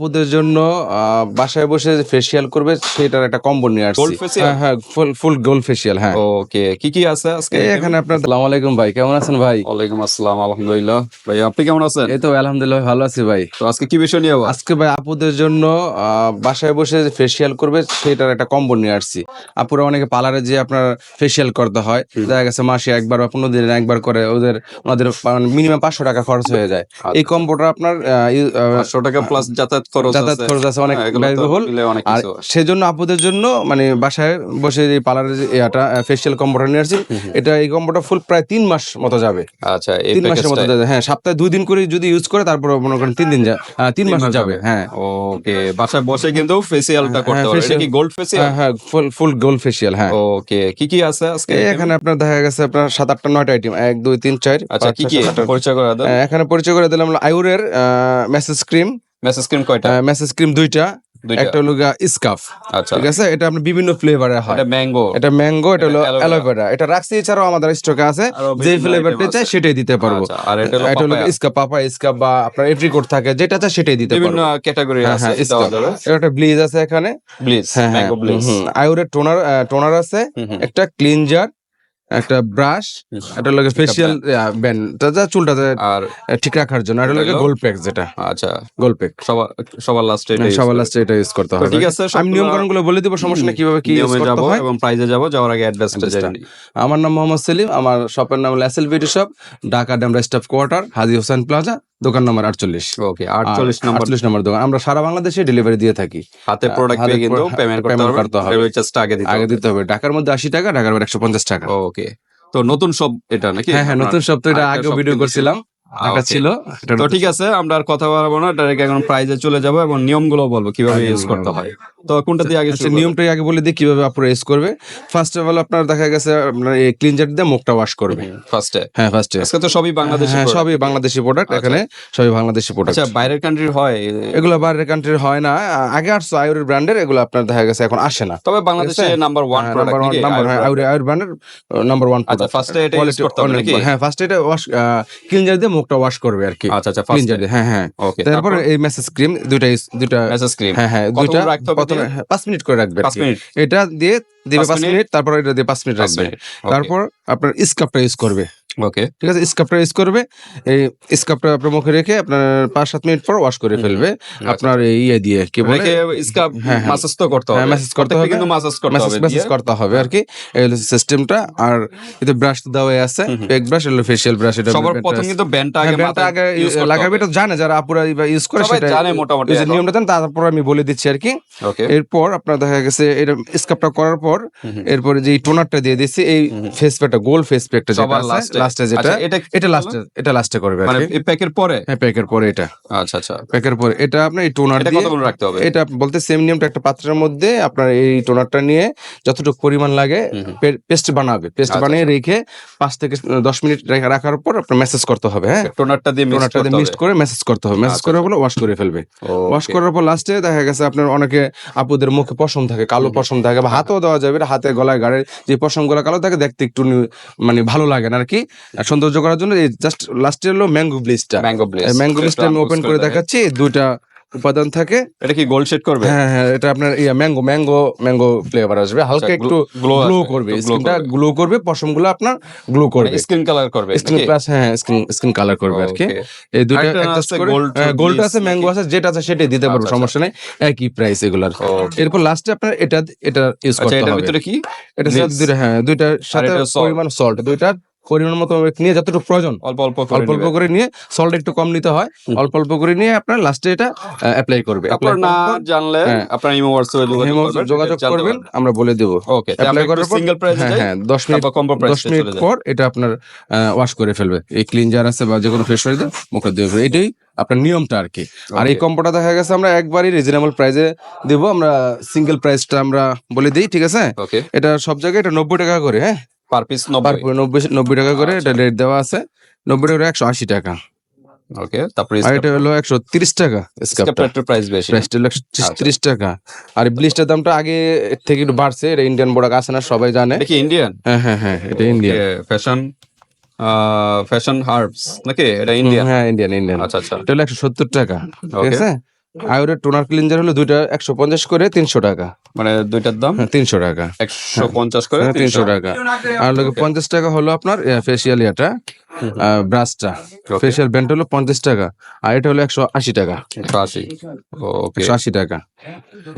আপুদের জন্য বাসায় বসে ফেসিয়াল করবে সেটার একটা কম্বো নিয়ে আসছি? হ্যাঁ হ্যাঁ ফুল ফুল গোল্ড ফেসিয়াল হ্যাঁ। ওকে কি কি আছে আজকে? এখানে আপনার সালাম আলাইকুম ভাই কেমন আছেন ভাই? ওয়ালাইকুম আসসালাম আলহামদুলিল্লাহ। ভাই আপনি কেমন আছেন? এই তো আলহামদুলিল্লাহ ভালো আছি ভাই। তো আজকে কি বিষয় নিয়ে? আজকে ভাই আপুদের জন্য বাসায় বসে ফেসিয়াল করবে সেটার একটা কম্বো নিয়ে আসছি। আপুরা অনেকে পার্লারে যে আপনার ফেসিয়াল করতে হয়। দেখা গেছে মাসে একবার বা পনেরো দিনে একবার করে ওদের ওনাদের মিনিমাম পাঁচশো টাকা খরচ হয়ে যায়। এই কম্বোটা আপনার পাঁচশো টাকা প্লাস যাতায়াত যাতায়াত খরচ আছে অনেক হ্যাঁ, ব্যয়বহুল। আর সেজন্য আপুদের জন্য মানে বাসায় বসে যে পার্লারের যে এটা ফেসিয়াল কম্বোটা নিয়ে আসছি এটা এই কম্বোটা ফুল প্রায় তিন মাস মতো যাবে। আচ্ছা তিন মাসের মতো যাবে হ্যাঁ সপ্তাহে দুই দিন করে যদি ইউজ করে তারপর মনে করেন তিন দিন তিন মাস যাবে। হ্যাঁ। ওকে বাসায় বসে কিন্তু ফেসিয়ালটা করতে হ্যাঁ, হবে এটা কি গোল্ড ফেসিয়াল হ্যাঁ হ্যাঁ ফুল ফুল গোল্ড ফেসিয়াল হ্যাঁ। ওকে কি কি আছে আজকে এখানে? আপনার দেখা গেছে আপনার সাত আটটা নয়টা আইটেম এক দুই তিন চার আচ্ছা কি কি পরিচয় করে এখানে পরিচয় করে দিলাম আয়ুরের মেসেজ ক্রিম মেসেজ ক্রিম কয়টা? মেসেজ ক্রিম দুইটা। একটা হলো স্কাফ আচ্ছা। ঠিক আছে? এটা আপনার বিভিন্ন ফ্লেভারের হয়। এটা ম্যাঙ্গো এটা ম্যাঙ্গো এটা হলো। অ্যালোভেরা এটা রাখছি এছাড়াও আমাদের স্টকে আছে। যে ফ্লেভারটা চাই সেটাই দিতে পারব। আচ্ছা আর এটা হলো স্কাপ পাপা স্কাপ বা আপনার এপ্রিকোট থাকে যেটা চাই সেটাই দিতে বিভিন্ন ক্যাটাগরি আছে হ্যাঁ এটা একটা ব্লিজ আছে এখানে। ব্লিজ ম্যাঙ্গো ব্লিজ আয়ুরের টোনার টোনার আছে। একটা ক্লিনজার একটা ব্রাশ এটা লাগে ফেসিয়াল ব্যান্ড যা চুলটা আর ঠিক রাখার জন্য এটা লাগে গোল প্যাক যেটা। আচ্ছা। গোল প্যাক সবার সবার লাস্টে সবার লাস্টে এটা ইউজ করতে হবে। ঠিক আছে, আমি নিয়মকরণগুলো বলে দিব সমস্যা নেই কীভাবে কি ইউজ করতে যাব হয়। এবং প্রাইজে যাব যাওয়ার আগে অ্যাড্রেসটা জানি আমার নাম মোহাম্মদ সেলিম আমার শপের নাম লাসেল beauty shop Dhaka Demra staff quarter Haji Hossain plaza. দোকান নম্বর আটচল্লিশ। ওকে আটচল্লিশ নম্বর আটচল্লিশ নম্বর দোকান। আমরা সারা বাংলাদেশে ডেলিভারি দিয়ে থাকি। হাতে প্রোডাক্ট পেয়ে কিন্তু পেমেন্ট করতে হবে। ডেলিভারি চার্জটা আগে দিতে আগে দিতে হবে। ঢাকার মধ্যে আশি টাকা ঢাকার মধ্যে একশো পঞ্চাশ টাকা। ওকে তো নতুন সব এটা নাকি? হ্যাঁ হ্যাঁ নতুন নতুন তো এটা আগে ভিডিও করছিলাম। ছিল তো ঠিক আছে আমরা আর কথা বলব না ডাইরেক্ট এখন প্রাইজে চলে যাব এবং নিয়মগুলো বলব কীভাবে ইউজ করতে হয়। তো কোনটা দিয়ে আগে আচ্ছা, নিয়মটাই আগে বলে দিই কীভাবে আপনারা ইউজ করবে। ফার্স্ট অফ অল আপনার দেখা গেছে আপনার এই ক্লিনজার দিয়ে মুখটা ওয়াশ করবে। ফার্স্টে হ্যাঁ ফার্স্টে আজকে তো সবই বাংলাদেশি হ্যাঁ সবই বাংলাদেশি প্রোডাক্ট এখানে সবই বাংলাদেশি প্রোডাক্ট আচ্ছা বাইরের কান্ট্রির হয়? এগুলো বাইরের কান্ট্রির হয় না। আগে আসছো আয়ুরের ব্র্যান্ডের এগুলো আপনার দেখা গেছে এখন আসে না। তবে বাংলাদেশে number one number product one number Ayur Ayur ব্র্যান্ডের নাম্বার ওয়ান আচ্ছা ফার্স্টে এটা ইউজ করতে হবে নাকি? হ্যাঁ ফার্স্টে এটা ওয়াশ ক্লিনজার দিয়ে মুখটা ওয়াশ করবে আর কি আচ্ছা আচ্ছা ক্লিনজার হ্যাঁ হ্যাঁ ওকে তারপর? এই মেসেজ ক্রিম দুইটা দুইটা মেসেজ ক্রিম হ্যাঁ হ্যাঁ দুইটা প্রথমে দিয়ে? হ্যাঁ, পাঁচ মিনিট করে রাখবে 5 মিনিট এটা দিয়ে দিবে পাঁচ পাঁচ মিনিট? মিনিট তারপর এটা দিয়ে 5 মিনিট রাখবে। তারপর আপনার স্কাপটা ইউজ করবে। ওকে ঠিক আছে ইউজ করবে এই আপনার মুখে রেখে আপনার পাঁচ সাত মিনিট পর ওয়াশ করে ফেলবে। আপনার এই ইয়ে দিয়ে কি বলে? হ্যাঁ, হ্যাঁ। মাসাজ তো করতে হবে। হ্যাঁ, করতে হবে। কিন্তু মাসাজ করতে হবে মেসেজ করতে হবে আর কি। এই হলো সিস্টেমটা আর এতে ব্রাশ দেওয়া আছে এক ব্রাশ হলো ফেশিয়াল ব্রাশ এটা সবার প্রথম কিন্তু ব্যান্ডটা আগে ব্যান্ডটা আগে লাগাবে এটা জানে যারা আপুরা ইউজ করে সেটা জানে মোটামুটি যে। নিয়মটা জানেন তারপর আমি বলে দিচ্ছি আর কি। এরপর আপনার দেখা গেছে এটা স্কাপটা করার পর এরপরে যে টোনারটা দিয়ে দিচ্ছি এই ফেস প্যাকটা গোল ফেস প্যাকটা যেটা আছে লাস্টে যেটা আচ্ছা, এটা এটা লাস্টে এটা লাস্টে করবে মানে প্যাকের পরে? হ্যাঁ প্যাকের পরে এটা। আচ্ছা আচ্ছা। প্যাকের পরে। এটা আপনার এই টোনার এটা দিয়ে কতক্ষণ রাখতে হবে? এটা বলতে সেম নিয়মটা একটা পাত্রের মধ্যে আপনার এই টোনারটা নিয়ে যতটুকু পরিমাণ লাগে পেস্ট বানাবে। পেস্ট আচ্ছা, বানিয়ে রেখে পাঁচ থেকে দশ মিনিট রাখার পর আপনার মেসেজ করতে হবে হ্যাঁ? টোনারটা দিয়ে টোনারটা দিয়ে মিক্সড করে মেসেজ করতে হবে। মেসেজ আচ্ছা, করে হলো ওয়াশ করে ফেলবে। ওয়াশ করার পর লাস্টে দেখা গেছে আপনার অনেকে আপুদের মুখে পশম থাকে কালো পশম থাকে বা হাতেও দেওয়া যাবে হাতে গলায় গাড়ে যে পশমগুলো কালো থাকে দেখতে একটু মানে ভালো লাগে না আর কি। সৌন্দর্য করার জন্য এই জাস্ট লাস্টে হলো ম্যাঙ্গো ব্লিচটা ম্যাঙ্গো ব্লেস ম্যাঙ্গো আমি ওপেন করে দেখাচ্ছি দুইটা উপাদান থাকে। এটা কি গোল্ড শেড করবে? হ্যাঁ হ্যাঁ এটা আপনার yeah mango mango mango flavour আসবে। হালকা আচ্ছা, একটু গ্লো করবে স্কিনটা গ্লো করবে। পশমগুলো আপনার গ্লো করবে। স্কিন কালার করবে স্কিন প্লাস হ্যাঁ স্কিন স্কিন কালার করবে আর কি. এই দুটো অ্যাডজাস্ট করে গোল্ড আছে ম্যাঙ্গো আছে যেটা আছে সেটাই দিতে পারব আচ্ছা, সমস্যা নেই। একই প্রাইস এগুলার. এরপর লাস্টে আপনার এটা এটা ইউজ আচ্ছা করতে এটার হবে। ভিতরে কি? এটা? দুইটা হ্যাঁ দুইটার সাথে পরিমাণ সল্ট দুইটার পরিমাণ মতো নিয়ে যতটুকু প্রয়োজন অল্প অল্প অল্প অল্প করে নিয়ে সল্ট একটু কম নিতে হয় অল্প অল্প করে নিয়ে আপনার লাস্টে এটা অ্যাপ্লাই করবে। Apply না জানলে হ্যাঁ। আপনার ইমো হোয়াটসঅ্যাপে যোগাযোগ করবেন আমরা বলে দেবো। ওকে অ্যাপ্লাই করার পর সিঙ্গেল প্রাইস হ্যাঁ হ্যাঁ দশ মিনিট তারপর কম্বো প্রাইস দশ মিনিট পর এটা আপনার ওয়াশ করে ফেলবে। এই ক্লিনজার আছে বা যে কোনো ফ্রেশ ওয়াশ দিয়ে মুখে দিয়ে ফেলবে। এটাই আপনার নিয়মটা আর কি। আর এই. কম্বোটা দেখা গেছে আমরা একবারই রিজনেবল প্রাইসে দেবো। আমরা সিঙ্গেল প্রাইসটা আমরা বলে দিই ঠিক আছে? এটা সব জায়গায় এটা নব্বই টাকা করে হ্যাঁ? পার পিস নব্বই। নব্বই টাকা করে এটা রেট দেওয়া আছে। নব্বই টাকা একশো আশি টাকা। ওকে তারপরে আর এটা হলো একশো তিরিশ টাকা প্রাইস বেশি। প্রাইসটা হলো একশো আচ্ছা। তিরিশ টাকা। আর ব্লিস্টার দামটা আগে এর থেকে একটু বাড়ছে এটা ইন্ডিয়ান প্রোডাক্ট আছে না সবাই জানে। দেখি ইন্ডিয়ান হ্যাঁ হ্যাঁ হ্যাঁ এটা ইন্ডিয়ান ফ্যাশন ফ্যাশন হার্বস নাকি? এটা ইন্ডিয়ান হ্যাঁ ইন্ডিয়ান ইন্ডিয়ান আচ্ছা আচ্ছা। এটা হলো একশো সত্তর টাকা ঠিক আছে? আয়োরের টোনার ক্লিনজার হলো দুইটা একশো পঞ্চাশ করে তিনশো টাকা। মানে দুইটার দাম? তিনশো টাকা। একশো পঞ্চাশ করে হ্যাঁ, তিনশো টাকা। আর লোকে পঞ্চাশ টাকা হলো আপনার ফেসিয়াল ইয়াটা। ব্রাশটা. ফেসিয়াল ব্যান্ড হলো পঞ্চাশ টাকা আর এটা হলো একশো আশি টাকা। একশো আশি। একশো আশি টাকা।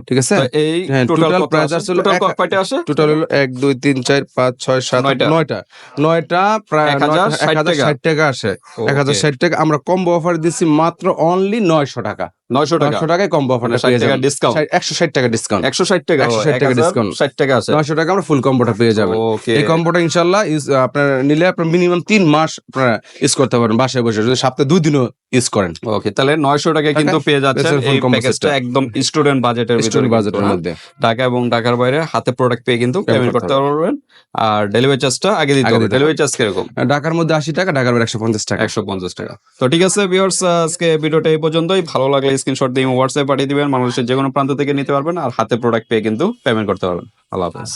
ঠিক আছে? এই টোটাল আসলে টোটাল আসে? টোটাল হলো এক দুই তিন চার পাঁচ ছয় সাত নয়টা। নয়টা। প্রায় এক হাজার ষাট টাকা। আসে। এক হাজার ষাট টাকা। আমরা কম্বো অফার দিচ্ছি মাত্র অনলি নয়শো টাকা। নয়শো টাকা। নয়শো টাকায় কম্বো অফারটা ষাট পেয়ে টাকা যাবেন। ডিসকাউন্ট একশো ষাট টাকা ডিসকাউন্ট একশো ষাট টাকা। 160 টাকা discount। ষাট টাকা আছে। নয়শো টাকা আমরা ফুল কম্বোটা পেয়ে যাবেন। এই কম্বোটা ইনশাল্লাহ আপনার নিলে আপনার মিনিমাম তিন মাস আপনারা ইউজ করতে পারেন বাসায় বসে। যদি সপ্তাহে দুই দিনও ইউজ করেন। ওকে তাহলে নয়শো টাকা কিন্তু পেয়ে যাচ্ছেন এই প্যাকেজটা একদম স্টুডেন্ট বাজেটের ভিতরে বাজেটের হ্যাঁ? মধ্যে। ঢাকা এবং ঢাকার বাইরে হাতে প্রোডাক্ট পেয়ে কিন্তু পেমেন্ট করতে করতে পারবেন। আর ডেলিভারি চার্জটা আগে দিতে হবে। ডেলিভারি চার্জ কীরকম? ঢাকার মধ্যে আশি টাকা ঢাকার বাইরে একশো পঞ্চাশ টাকা। একশো পঞ্চাশ টাকা। তো ঠিক আছে ভিউয়ার্স আজকে ভিডিওটা এই পর্যন্তই। ভালো লাগলে স্ক্রিনশট দিয়ে হোয়াটসঅ্যাপ পাঠিয়ে দিবেন। মানুষের যে কোনো প্রান্ত থেকে নিতে পারবেন আর হাতে প্রোডাক্ট পেয়ে কিন্তু পেমেন্ট করতে পারবেন। আল্লাহ হাফেজ।